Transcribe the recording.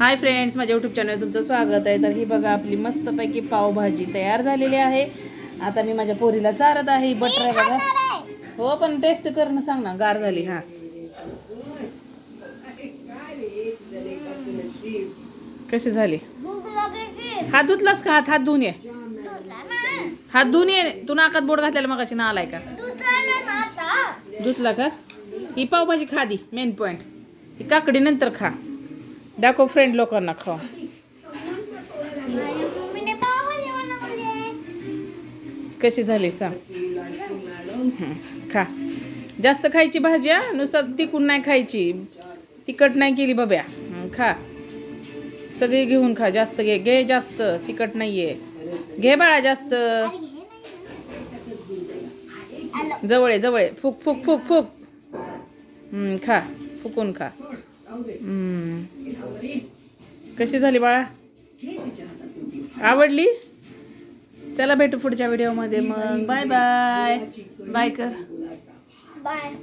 हाय friends माझ्या YouTube channel तुमचं स्वागत आहे. तर ही बघा आपली मस्तपैकी पावभाजी तयार झालेली आहे. आता मी माझ्या पोरीला चारत आहे. ही बटर आहे बघा. हो पण टेस्ट करणं सांग ना गार झाली हा. कशी झाली? हात धुतलास का? हात हात धुवून ये. हात धुवून ये. तू नाकात बोट घातलेला मग अशी ना आलाय का धुतला का? ही पावभाजी खादी मेन पॉइंट ही काकडी नंतर खा. दाखव फ्रेंड लोकांना खाऊ. कशी झाली सांग. खा. जास्त खायची भाजी हा? नुसतं तिकून नाही खायची. तिखट नाही केली बब्या. खा. सगळी घेऊन खा. जास्त घे. घे जास्त. तिखट नाहीये. घे बाळा जास्त. जवळ आहे, जवळ आहे. फुक फुक फुक फुक. खा. फुकून खा. कशी झाली बाळा? आवडली? चला भेटू पुढच्या व्हिडिओमध्ये मग. Bye bye. बाय कर. बाय.